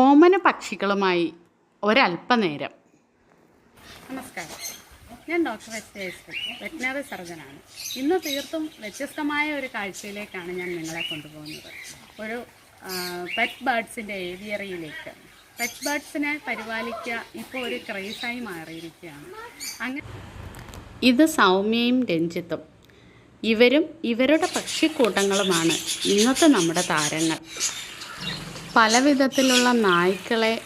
ഓമന പക്ഷികളുമായി ഒരല്പനേരം നമസ്കാരം. ഞാൻ ഡോക്ടർ എസ് ജയശ്രീ വെറ്റിനറി സർജനാണ്. ഇന്ന് തീർത്തും വ്യത്യസ്തമായ ഒരു കാഴ്ചയിലേക്കാണ് ഞാൻ നിങ്ങളെ കൊണ്ടുപോകുന്നത്. ഒരു പെറ്റ് ബേഡ്സിന്റെ ഏവിയറിയിലേക്ക് പെറ്റ് ബേഡ്സിനെ പരിപാലിക്കുക ഇപ്പോൾ ഒരു ക്രേസായി മാറിയിരിക്കുകയാണ്. അങ്ങനെ ഇത് സൗമ്യയും രഞ്ജിത്തും. ഇവരും ഇവരുടെ പക്ഷിക്കൂട്ടങ്ങളുമാണ് ഇന്നത്തെ നമ്മുടെ താരങ്ങൾ. പല വിധത്തിലുള്ള നായ്ക്കളെ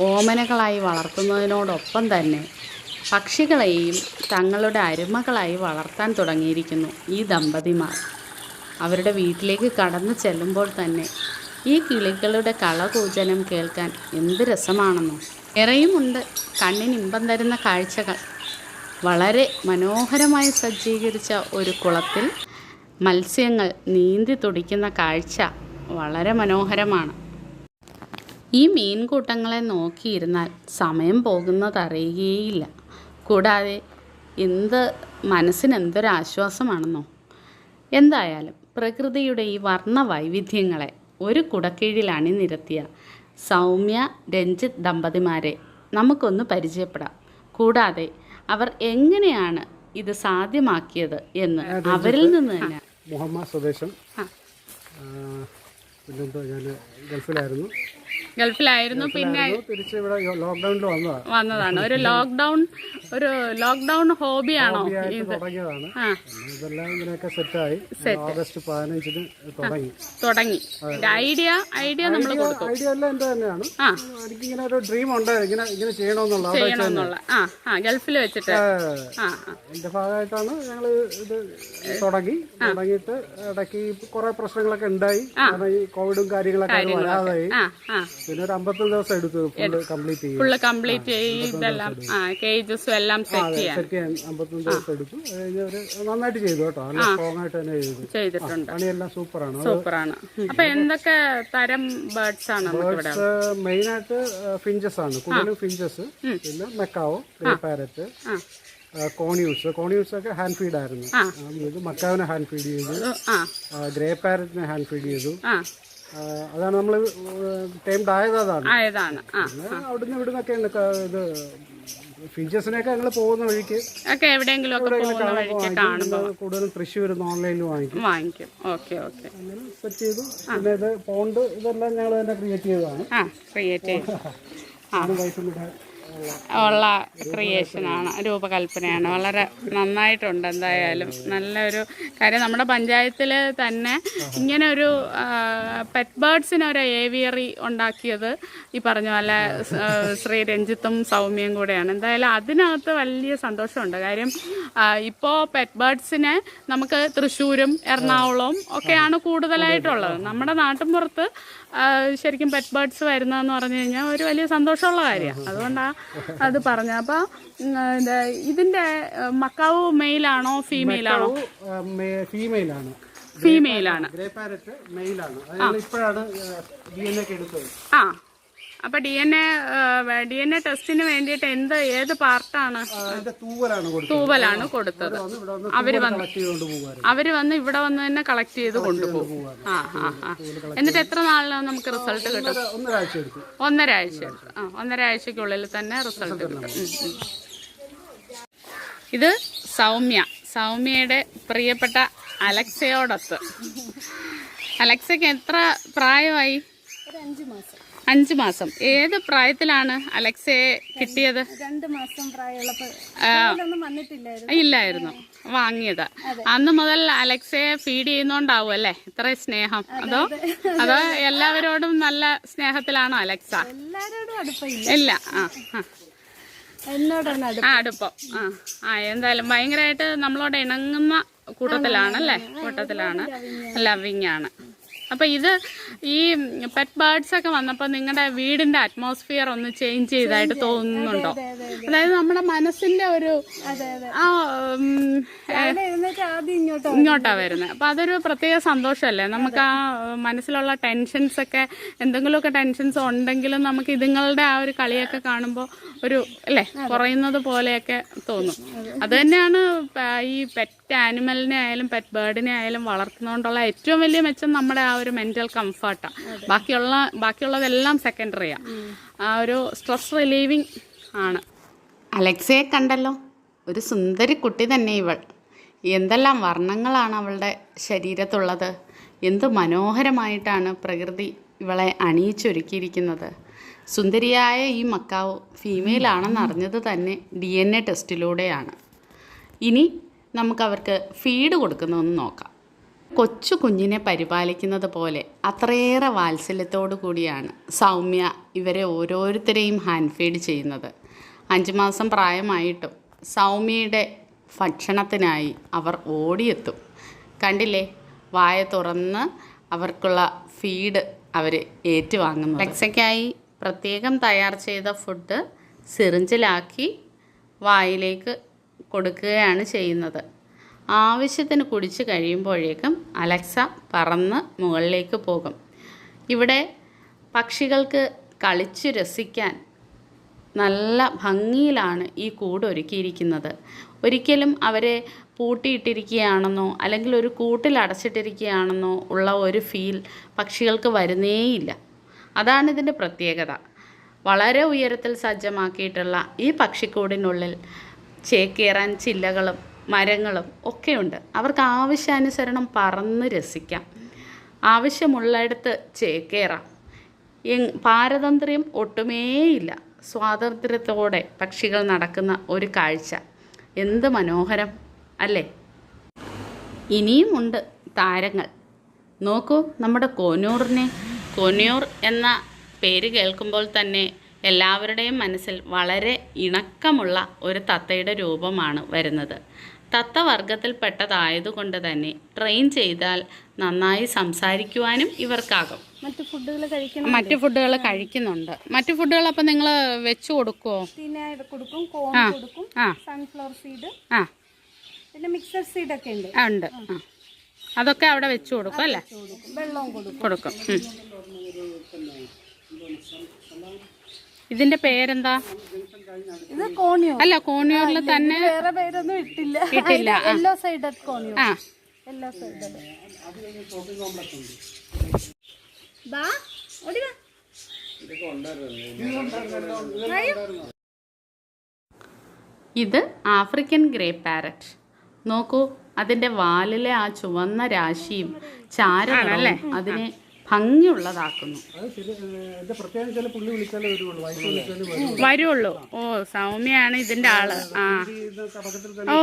ഓമനകളായി വളർത്തുന്നതിനോടൊപ്പം തന്നെ പക്ഷികളെയും തങ്ങളുടെ അരുമകളായി വളർത്താൻ തുടങ്ങിയിരിക്കുന്നു ഈ ദമ്പതിമാർ. അവരുടെ വീട്ടിലേക്ക് കടന്നു ചെല്ലുമ്പോൾ തന്നെ ഈ കിളികളുടെ കളകൂജനം കേൾക്കാൻ എന്ത് രസമാണെന്നോ. നിറയുമുണ്ട് കണ്ണിന് ഇമ്പം തരുന്ന കാഴ്ചകൾ. വളരെ മനോഹരമായി സജ്ജീകരിച്ച ഒരു കുളത്തിൽ മത്സ്യങ്ങൾ നീന്തി തുടിക്കുന്ന കാഴ്ച വളരെ മനോഹരമാണ്. ഈ മീൻകൂട്ടങ്ങളെ നോക്കിയിരുന്നാൽ സമയം പോകുന്നതറിയുകയില്ല കൂടാതെ എന്ത് മനസ്സിന് എന്തൊരാശ്വാസമാണെന്നോ എന്തായാലും പ്രകൃതിയുടെ ഈ വർണ വൈവിധ്യങ്ങളെ ഒരു കുടക്കീഴിൽ അണിനിരത്തിയ സൗമ്യ രഞ്ജിത്ത് ദമ്പതിമാരെ നമുക്കൊന്ന് പരിചയപ്പെടാം. കൂടാതെ അവർ എങ്ങനെയാണ് ഇത് സാധ്യമാക്കിയത് എന്ന് അവരിൽ നിന്ന് തന്നെ മുഹമ്മദ് സ്വദേശം. ഞാൻ ഗൾഫിലായിരുന്നു. ഗൾഫിലായിരുന്നു പിന്നെ വന്നതാണ്. ഒരു ലോക്ക്ഡൗൺ ഒരു ലോക്ക്ഡൗൺ ഹോബിയാണോ പതിനഞ്ചിന് തുടങ്ങി. ഐഡിയ ഐഡിയ നമ്മൾ കൊടുക്കും ആ. ചെയ്യണമെന്നുള്ള ആ ആ ഗൾഫിൽ വെച്ചിട്ട്. ഭാഗമായിട്ടാണ് ഞങ്ങൾ ഇത് തുടങ്ങി. തുടങ്ങിയിട്ട് ഇടയ്ക്ക് കുറെ പ്രശ്നങ്ങളൊക്കെ ഉണ്ടായി. ഈ കോവിഡും കാര്യങ്ങളൊക്കെ വരാതായി. പിന്നെ ഒരു അമ്പത്തൊന്ന് ദിവസം എടുത്തു കംപ്ലീറ്റ് ഫുള്ള് കംപ്ലീറ്റ് ഇതെല്ലാം ആ കേജസും എല്ലാം സെറ്റ് ചെയ്യാൻ. സെറ്റ് ചെയ്യാൻ അമ്പത്തൊന്ന് ദിവസം എടുത്തു നന്നായിട്ട് ചെയ്തു കേട്ടോ. നല്ല സ്ട്രോങ് ആയിട്ട് തന്നെ ചെയ്തു. ചെയ്തിട്ടുണ്ട്. പണിയെല്ലാം സൂപ്പറാണ് സൂപ്പറാണ്. അപ്പൊ എന്തൊക്കെ തരം ബേർഡ്സ് ആണ് ഇവിടെ മെയിൻ ആയിട്ട് ഫിഞ്ചസ് ആണ്. കൂടുതലും ഫിഞ്ചസ് പിന്നെ മെക്കാവോ പാരറ്റ് കോണിയൂസ് കോണിയൂസ് ഒക്കെ ഹാൻഡ് ഫീഡ് ആയിരുന്നു. മക്കാവിനെ ഹാൻഡ് ഫീഡ് ചെയ്തു. ഗ്രേ പാരറ്റിനെ ഹാൻഡ് ഫീഡ് ചെയ്തു. അതാണ് നമ്മൾ ടൈംഡ് ആയത് അതാണ് ആയതാണ്. ആ അവിടുന്ന് ഇവിടുന്നൊക്കെ ഇത് ഫീച്ചേഴ്സിനൊക്കെ ഞങ്ങൾ പോകുന്ന വഴിക്ക് ഒക്കെ എവിടെയെങ്കിലും ഒക്കെ പോകുന്ന വഴിക്ക് കാണുമ്പോൾ കൂടുതലും തൃശ്ശൂർ ഓൺലൈനിൽ വാങ്ങിക്കും. വാങ്ങിക്കും. Okay okay. അങ്ങനെ സെറ്റ് ചെയ്തു. പിന്നെ ഇത് പോണ്ട് ഇതെല്ലാം ഞങ്ങൾ തന്നെ ക്രിയേറ്റ് ചെയ്തതാണ്. ആ ക്രിയേറ്റ് ചെയ്തു. ഞാനും വൈഫും കൂടെ ഉള്ള ക്രിയേഷനാണ് രൂപകൽപ്പനയാണ്. വളരെ നന്നായിട്ടുണ്ട് എന്തായാലും. നല്ലൊരു കാര്യം നമ്മുടെ പഞ്ചായത്തിൽ തന്നെ ഇങ്ങനെ ഒരു പെറ്റ് ബേർഡ്സിന് ഒരു ഏവിയറി ഉണ്ടാക്കിയത് ഈ പറഞ്ഞ പോലെ ശ്രീ രഞ്ജിത്തും സൗമ്യയും കൂടെയാണ്. എന്തായാലും അതിനകത്ത് വലിയ സന്തോഷമുണ്ട്. കാര്യം ഇപ്പോൾ പെറ്റ് ബേർഡ്സിനെ നമുക്ക് തൃശ്ശൂരും എറണാകുളവും ഒക്കെയാണ് കൂടുതലായിട്ടുള്ളത്. നമ്മുടെ നാട്ടിൻപുറത്ത് ശരിക്കും പെറ്റ് ബേർഡ്സ് വരുന്നതെന്ന് പറഞ്ഞു കഴിഞ്ഞാൽ ഒരു വലിയ സന്തോഷമുള്ള കാര്യമാണ്. അതുകൊണ്ടാണ് അത് പറഞ്ഞത്. അപ്പോൾ ഇതിന്റെ മക്കാവ് മെയിലാണോ ഫീമെയിലാണോ ഫീമെയിലാണ് ഫീമെയിലാണ് ഇപ്പോഴാണ് ആ. അപ്പോൾ D N A D N A ടെസ്റ്റിന് വേണ്ടിയിട്ട് എന്ത് ഏത് പാർട്ടാണ് തൂവലാണ് കൊടുത്തത്. അവർ വന്ന് അവർ വന്ന് ഇവിടെ വന്ന് തന്നെ കളക്ട് ചെയ്ത് കൊണ്ടുപോകും. ആ ആ ആ. എന്നിട്ട് എത്ര നാളിലാണ് നമുക്ക് റിസൾട്ട് കിട്ടും ഒന്നര- ഒന്നരാഴ്ച ഒന്നരാഴ്ചക്കുള്ളിൽ ഒന്നര ആഴ്ച. ആ ഒന്നര ആഴ്ചക്കുള്ളിൽ തന്നെ റിസൾട്ട് കിട്ടും. ഇത് സൗമ്യ. സൗമ്യയുടെ പ്രിയപ്പെട്ട അലക്സയോടൊത്ത്. അലക്സയ്ക്ക് എത്ര പ്രായമായി? അഞ്ച് മാസം. അഞ്ച് മാസം. ഏത് പ്രായത്തിലാണ് അലക്സയെ കിട്ടിയത്? രണ്ട് മാസം ഇല്ലായിരുന്നു. വാങ്ങിയത്. അന്ന് മുതൽ അലക്സയെ ഫീഡ് ചെയ്യുന്നോണ്ടാവും അല്ലേ? ഇത്ര സ്നേഹം. അതോ അതോ? എല്ലാവരോടും നല്ല സ്നേഹത്തിലാണോ അലക്സ? ഇല്ല. ആ ആ. അടുപ്പം. ആ ആ എന്തായാലും ഭയങ്കരമായിട്ട് നമ്മളോട് ഇണങ്ങുന്ന കൂട്ടത്തിലാണ്. അല്ലേ കൂട്ടത്തിലാണ് ലവിങ് ആണ്. അപ്പൊ ഇത് ഈ പെറ്റ് ബേർഡ്സ് ഒക്കെ വന്നപ്പോൾ നിങ്ങളുടെ വീടിന്റെ അറ്റ്മോസ്ഫിയർ ഒന്ന് ചേഞ്ച് ചെയ്തായിട്ട് തോന്നുന്നുണ്ടോ? അതായത് നമ്മുടെ മനസ്സിന്റെ ഒരു ആ ഇങ്ങോട്ടോ വരുന്നത്. അപ്പൊ അതൊരു പ്രത്യേക സന്തോഷമല്ലേ നമുക്ക് ആ മനസ്സിലുള്ള ടെൻഷൻസ് ഒക്കെ എന്തെങ്കിലുമൊക്കെ ടെൻഷൻസ് ഉണ്ടെങ്കിലും നമുക്ക് ഇതുങ്ങളുടെ ആ ഒരു കളിയൊക്കെ കാണുമ്പോൾ ഒരു അല്ലേ? കുറയുന്നത് പോലെയൊക്കെ തോന്നും. അത്. തന്നെയാണ് ഈ പെറ്റ് ആനിമലിനെ ആയാലും പെറ്റ് ബേർഡിനെ ആയാലും വളർത്തുന്നതുകൊണ്ടുള്ള ഏറ്റവും വലിയ മെച്ചം നമ്മുടെ ആ ഒരു മെന്റൽ കംഫർട്ടാണ് ബാക്കിയുള്ള ബാക്കിയുള്ളതെല്ലാം സെക്കൻഡറിയാണ് ആ. ഒരു സ്ട്രെസ് റിലീവിങ് ആണ്. അലക്സയെ കണ്ടല്ലോ. ഒരു സുന്ദരി കുട്ടി തന്നെ ഇവൾ. എന്തെല്ലാം വർണങ്ങളാണ് അവളുടെ ശരീരത്തുള്ളത്. എന്ത് മനോഹരമായിട്ടാണ് പ്രകൃതി ഇവളെ അണിയിച്ചൊരുക്കിയിരിക്കുന്നത്. സുന്ദരിയായ ഈ മക്കാവ് ഫീമെയിൽ ആണെന്ന് അറിഞ്ഞത് തന്നെ ഡി എൻ എ ടെസ്റ്റിലൂടെയാണ് ഇനി നമുക്ക് അവർക്ക് ഫീഡ് കൊടുക്കുന്നതെന്ന് നോക്കാം. കൊച്ചു കുഞ്ഞിനെ പരിപാലിക്കുന്നത് പോലെ അത്രയേറെ വാത്സല്യത്തോടു കൂടിയാണ് സൗമ്യ ഇവരെ ഓരോരുത്തരെയും ഹാൻഡ് ഫീഡ് ചെയ്യുന്നത്. അഞ്ച് മാസം പ്രായമായിട്ടും സൗമ്യയുടെ ഭക്ഷണത്തിനായി അവർ ഓടിയെത്തും. കണ്ടില്ലേ? വായ തുറന്ന് അവർക്കുള്ള ഫീഡ് അവർ ഏറ്റുവാങ്ങുന്നു ലക്സയ്ക്കായി പ്രത്യേകം തയ്യാർ ചെയ്ത ഫുഡ് സിറിഞ്ചിലാക്കി വായിലേക്ക് കൊടുക്കുകയാണ് ചെയ്യുന്നത്. ആവശ്യത്തിന് കുടിച്ച് കഴിയുമ്പോഴേക്കും അലക്സ പറന്ന് മുകളിലേക്ക് പോകും. ഇവിടെ പക്ഷികൾക്ക് കളിച്ച് രസിക്കാൻ നല്ല ഭംഗിയിലാണ് ഈ കൂട് ഒരുക്കിയിരിക്കുന്നത്. ഒരിക്കലും അവരെ പൂട്ടിയിട്ടിരിക്കുകയാണെന്നോ അല്ലെങ്കിൽ ഒരു കൂട്ടിൽ അടച്ചിട്ടിരിക്കുകയാണെന്നോ ഉള്ള ഒരു ഫീൽ പക്ഷികൾക്ക് വരുന്നേയില്ല. അതാണ് ഇതിന്റെ പ്രത്യേകത. വളരെ ഉയരത്തിൽ സജ്ജമാക്കിയിട്ടുള്ള ഈ പക്ഷിക്കൂടിനുള്ളിൽ ചേക്കേറാൻ ചില്ലകളും മരങ്ങളും ഒക്കെയുണ്ട്. അവർക്ക് ആവശ്യാനുസരണം പറന്ന് രസിക്കാം. ആവശ്യമുള്ളിടത്ത് ചേക്കേറാം പാരതന്ത്ര്യം ഒട്ടുമേയില്ല. സ്വാതന്ത്ര്യത്തോടെ പക്ഷികൾ നടക്കുന്ന ഒരു കാഴ്ച. എന്ത് മനോഹരം അല്ലേ? ഇനിയും ഉണ്ട് താരങ്ങൾ. നോക്കൂ നമ്മുടെ കോനൂറിനെ. കോനൂർ എന്ന പേര് കേൾക്കുമ്പോൾ തന്നെ എല്ലാവരുടെയും മനസ്സിൽ വളരെ ഇണക്കമുള്ള ഒരു തത്തയുടെ രൂപമാണ് വരുന്നത്. തത്ത വർഗത്തിൽപ്പെട്ടതായതുകൊണ്ട് തന്നെ ട്രെയിൻ ചെയ്താൽ നന്നായി സംസാരിക്കുവാനും ഇവർക്കാകും. മറ്റു ഫുഡുകൾ കഴിക്കണം മറ്റു ഫുഡുകൾ കഴിക്കുന്നുണ്ട്. മറ്റു ഫുഡുകൾ അപ്പം നിങ്ങൾ വെച്ചു കൊടുക്കുമോ തീനായിട്ട് കൊടുക്കും കോൺ കൊടുക്കും സൺഫ്ലവർ സീഡ് ആ. പിന്നെ മിക്സർ ഉണ്ട്. ഉണ്ട്. അതൊക്കെ അവിടെ വെച്ചു കൊടുക്കും അല്ലേ? വെള്ളവും കൊടുക്കും. കൊടുക്കും. ഇതിന്റെ പേരെന്താ? ഇത് കോണിയോ? അല്ല കോണിയൂരിൽ തന്നെ വേറെ പേരൊന്നും ഇട്ടില്ല. ഇട്ടില്ല, ആ. യെല്ലോ സൈഡഡ് കോണിയോ. ആ. യെല്ലോ സൈഡ് ബാ ഓടി വാ. ഇത് ആഫ്രിക്കൻ ഗ്രേ പാരറ്റ്. നോക്കൂ അതിന്റെ വാലിലെ ആ ചുവന്ന രാശിയും ചാരനിറവും അതിനെ ഭംഗിയുള്ളതാക്കുന്നു. വരുള്ളൂ ഓ സൗമ്യാണ് ഇതിന്റെ ആൾ. ആ. ഓ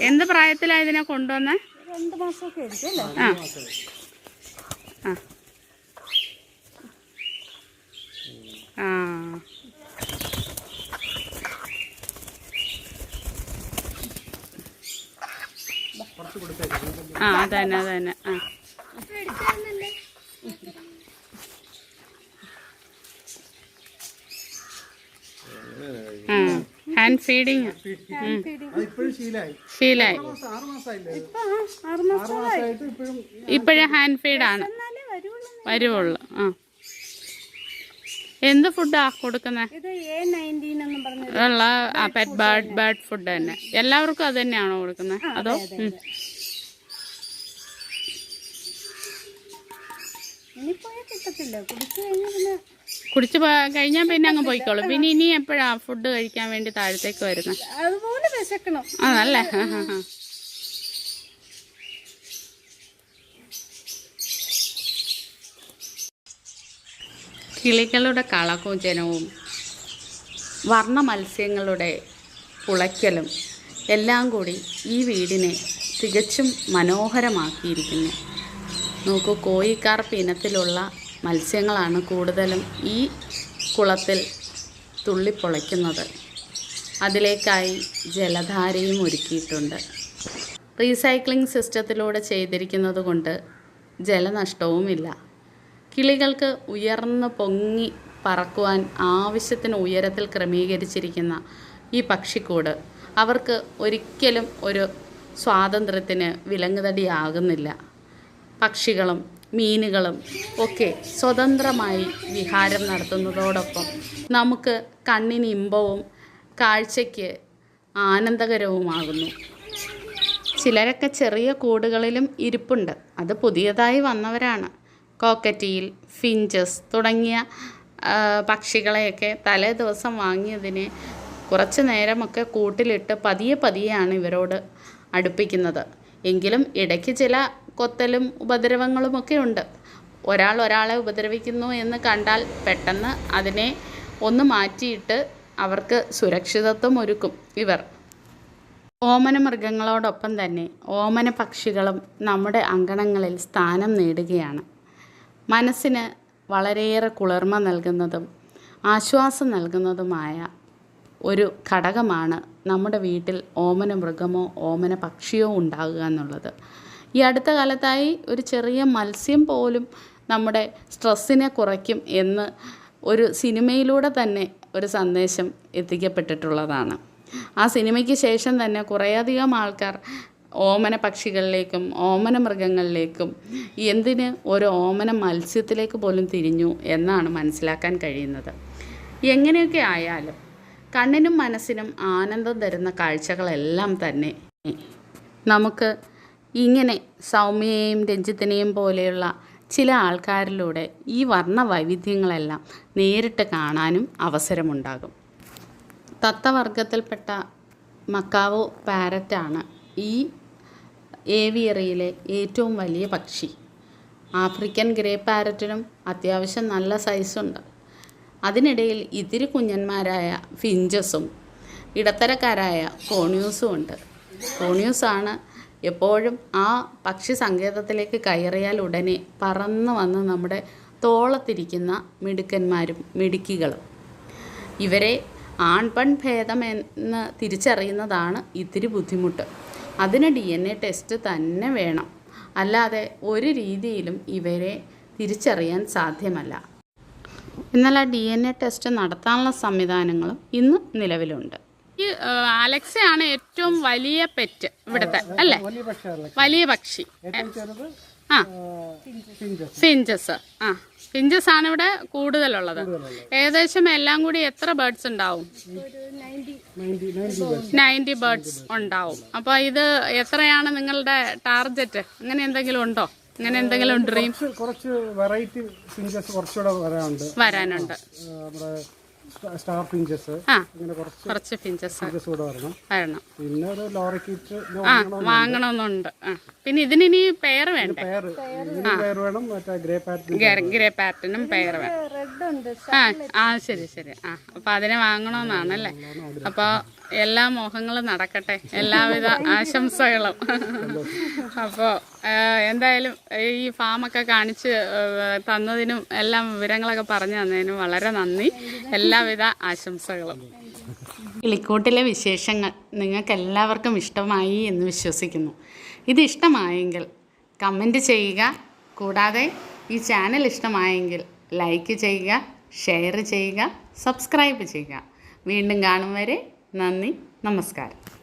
എന്ത് പ്രായത്തിലാ ഇതിനെ കൊണ്ടുവന്ന? രണ്ട് മാസമൊക്കെ ആയിരിക്കും അല്ലേ? ആ. ആ. ആ. ആ അതന്നെ അതന്നെ. ആ ഹാൻഡ് ഫീഡിങ് ഫീലായി ഇപ്പോഴും ശീലായി. ഹാൻഡ് ഫീഡാണ്. വരുവുള്ളു. ആ. എന്ത് ഫുഡാ കൊടുക്കുന്നത് ഇത് എ നയന്റീൻ എന്നും പറഞ്ഞത് ഉള്ള പെറ്റ് ബേർഡ് ബേർഡ് ഫുഡ് തന്നെ. എല്ലാവർക്കും അത് തന്നെയാണോ കൊടുക്കുന്നത് അതോ. ഇനി പോയാൽ കിട്ടത്തില്ല. കുടിച്ചു കഴിഞ്ഞാൽ പിന്നെ കുടിച്ച് കഴിഞ്ഞാൽ പിന്നെ അങ്ങ് പോയിക്കോളും. പിന്നെ ഇനി എപ്പോഴാ ഫുഡ് കഴിക്കാൻ വേണ്ടി താഴത്തേക്ക് വരുന്നത് അതുപോലെ വിശക്കണം. ആണല്ലേ. കിളികളുടെ കളകൂജനവും വർണ മത്സ്യങ്ങളുടെ പുളയ്ക്കലും എല്ലാം കൂടി ഈ വീടിനെ തികച്ചും മനോഹരമാക്കിയിരിക്കുന്നു. നോക്കൂ കോയിക്കാർപ്പ് ഇനത്തിലുള്ള മത്സ്യങ്ങളാണ് കൂടുതലും ഈ കുളത്തിൽ തുള്ളിപ്പൊളയ്ക്കുന്നത്. അതിലേക്കായി ജലധാരയും ഒരുക്കിയിട്ടുണ്ട്. റീസൈക്ലിംഗ് സിസ്റ്റത്തിലൂടെ ചെയ്തിരിക്കുന്നത് കൊണ്ട് ജലനഷ്ടവുമില്ല. കിളികൾക്ക് ഉയർന്ന് പൊങ്ങി പറക്കുവാൻ ആവശ്യത്തിന് ഉയരത്തിൽ ക്രമീകരിച്ചിരിക്കുന്ന ഈ പക്ഷിക്കൂട് അവർക്ക് ഒരിക്കലും ഒരു സ്വാതന്ത്ര്യത്തിന് വിലങ്ങുതടിയാകുന്നില്ല. പക്ഷികളും മീനുകളും ഒക്കെ സ്വതന്ത്രമായി വിഹാരം നടത്തുന്നതോടൊപ്പം നമുക്ക് കണ്ണിന് ഇമ്പവും കാഴ്ചയ്ക്ക് ആനന്ദകരവുമാകുന്നു. ചിലരൊക്കെ ചെറിയ കൂടുകളിലും ഇരിപ്പുണ്ട്. അത് പുതിയതായി വന്നവരാണ്. കോക്കറ്റിയിൽ ഫിഞ്ചസ് തുടങ്ങിയ പക്ഷികളെയൊക്കെ തലേ ദിവസം വാങ്ങിയതിനെ കുറച്ച് നേരമൊക്കെ കൂട്ടിലിട്ട് പതിയെ പതിയെയാണ് ഇവരോട് അടുപ്പിക്കുന്നത്. എങ്കിലും ഇടയ്ക്ക് ചില കൊത്തലും ഉപദ്രവങ്ങളുമൊക്കെ ഉണ്ട്. ഒരാൾ ഒരാളെ ഉപദ്രവിക്കുന്നു എന്ന് കണ്ടാൽ പെട്ടെന്ന് അതിനെ ഒന്ന് മാറ്റിയിട്ട് അവർക്ക് സുരക്ഷിതത്വം ഒരുക്കും ഇവർ. ഓമന മൃഗങ്ങളോടൊപ്പം തന്നെ ഓമന പക്ഷികളും നമ്മുടെ അങ്കണങ്ങളിൽ സ്ഥാനം നേടുകയാണ്. മനസ്സിന് വളരെയേറെ കുളിർമ നൽകുന്നതും ആശ്വാസം നൽകുന്നതുമായ ഒരു ഘടകമാണ് നമ്മുടെ വീട്ടിൽ ഓമന മൃഗമോ ഓമന പക്ഷിയോ ഉണ്ടാകുക എന്നുള്ളത്. ഈ അടുത്ത കാലത്തായി ഒരു ചെറിയ മത്സ്യം പോലും നമ്മുടെ സ്ട്രെസ്സിനെ കുറയ്ക്കും എന്ന് ഒരു സിനിമയിലൂടെ തന്നെ ഒരു സന്ദേശം എത്തിക്കപ്പെട്ടിട്ടുള്ളതാണ്. ആ സിനിമയ്ക്ക് ശേഷം തന്നെ കുറേയധികം ആൾക്കാർ ഓമന പക്ഷികളിലേക്കും ഓമന മൃഗങ്ങളിലേക്കും എന്തിന് ഒരു ഓമന മത്സ്യത്തിലേക്ക് പോലും തിരിഞ്ഞു എന്നാണ് മനസ്സിലാക്കാൻ കഴിയുന്നത്. എങ്ങനെയൊക്കെ ആയാലും കണ്ണിനും മനസ്സിനും ആനന്ദം തരുന്ന കാഴ്ചകളെല്ലാം തന്നെ നമുക്ക് ഇങ്ങനെ സൗമ്യയെയും രഞ്ജിത്തിനെയും പോലെയുള്ള ചില ആൾക്കാരിലൂടെ ഈ വർണ വൈവിധ്യങ്ങളെല്ലാം നേരിട്ട് കാണാനും അവസരമുണ്ടാകും. തത്തവർഗത്തിൽപ്പെട്ട മക്കാവോ പാരറ്റാണ് ഈ ഏവിയറിയിലെ ഏറ്റവും വലിയ പക്ഷി. ആഫ്രിക്കൻ ഗ്രേ പാരറ്റിനും അത്യാവശ്യം നല്ല സൈസുണ്ട്. അതിനിടയിൽ ഇതിരി കുഞ്ഞന്മാരായ ഫിഞ്ചസും ഇടത്തരക്കാരായ കോണിയൂസും ഉണ്ട്. കോണിയൂസാണ് എപ്പോഴും ആ പക്ഷി സങ്കേതത്തിലേക്ക് കയറിയാൽ ഉടനെ പറന്നു വന്ന് നമ്മുടെ തോളത്തിരിക്കുന്ന മിടുക്കന്മാരും മിടുക്കികളും. ഇവരെ ആൺപെൺ എന്ന് തിരിച്ചറിയുന്നതാണ് ഇത്തിരി ബുദ്ധിമുട്ട്. അതിന് ഡി എൻ എ ടെസ്റ്റ് തന്നെ വേണം. അല്ലാതെ ഒരു രീതിയിലും ഇവരെ തിരിച്ചറിയാൻ സാധ്യമല്ല. എന്നാൽ ആ ഡി എൻ എ ടെസ്റ്റ് നടത്താനുള്ള സംവിധാനങ്ങളും ഇന്ന് നിലവിലുണ്ട്. ഈ അലക്സയാണ് ഏറ്റവും വലിയ പെറ്റ് ഇവിടുത്തെ അല്ലേ? വലിയ പക്ഷി. ആ. ഫിഞ്ചസ്. ആ. ഫിഞ്ചസ് ആണ് ഇവിടെ കൂടുതലുള്ളത്. ഏകദേശം എല്ലാം കൂടി എത്ര ബേർഡ്സ് ഉണ്ടാവും? Ninety birds. ഉണ്ടാവും. അപ്പോൾ ഇത് എത്രയാണ് നിങ്ങളുടെ ടാർഗറ്റ് അങ്ങനെ എന്തെങ്കിലും ഉണ്ടോ? അങ്ങനെ എന്തെങ്കിലും ഡ്രീം? കുറച്ച് വെറൈറ്റി ഫിഞ്ചസ് കുറച്ചുകൂടെ വരാനുണ്ട്. വരാനുണ്ട്. സ്റ്റാർ ഫിഞ്ചസ് ആ അങ്ങനെ കുറച്ച് കുറച്ച് ഫിഞ്ചസ് ഫിഞ്ചസ് കൂടെ വരണം. വരണം. പിന്നെ ഒരു ലോറിക്കിറ്റ് വാങ്ങണമെന്നുണ്ട്. പിന്നെ ഇതിനി പെയർ വേണ്ടേ? പെയർ ഇതിന് പെയർ വേണം. മറ്റേ ഗ്രേ പാറ്റ് ഗ്രേ പാറ്റനും പെയർ വേണം. ആ ആ ശരി ശരി. ആ അപ്പൊ അതിനെ വാങ്ങണമെന്നാണല്ലേ അപ്പോൾ എല്ലാ മോഹങ്ങളും നടക്കട്ടെ. എല്ലാവിധ ആശംസകളും. അപ്പോൾ എന്തായാലും ഈ ഫാമൊക്കെ കാണിച്ച് തന്നതിനും എല്ലാം വിവരങ്ങളൊക്കെ പറഞ്ഞു തന്നതിനും വളരെ നന്ദി. എല്ലാവിധ ആശംസകളും. കിളിക്കോട്ടിലെ വിശേഷങ്ങൾ നിങ്ങൾക്ക് എല്ലാവർക്കും ഇഷ്ടമായി എന്ന് വിശ്വസിക്കുന്നു. ഇത് ഇഷ്ടമായെങ്കിൽ കമന്റ് ചെയ്യുക. കൂടാതെ ഈ ചാനൽ ഇഷ്ടമായെങ്കിൽ ലൈക്ക് ചെയ്യുക ഷെയർ ചെയ്യുക സബ്സ്ക്രൈബ് ചെയ്യുക. വീണ്ടും കാണും വരെ നന്ദി നമസ്കാരം.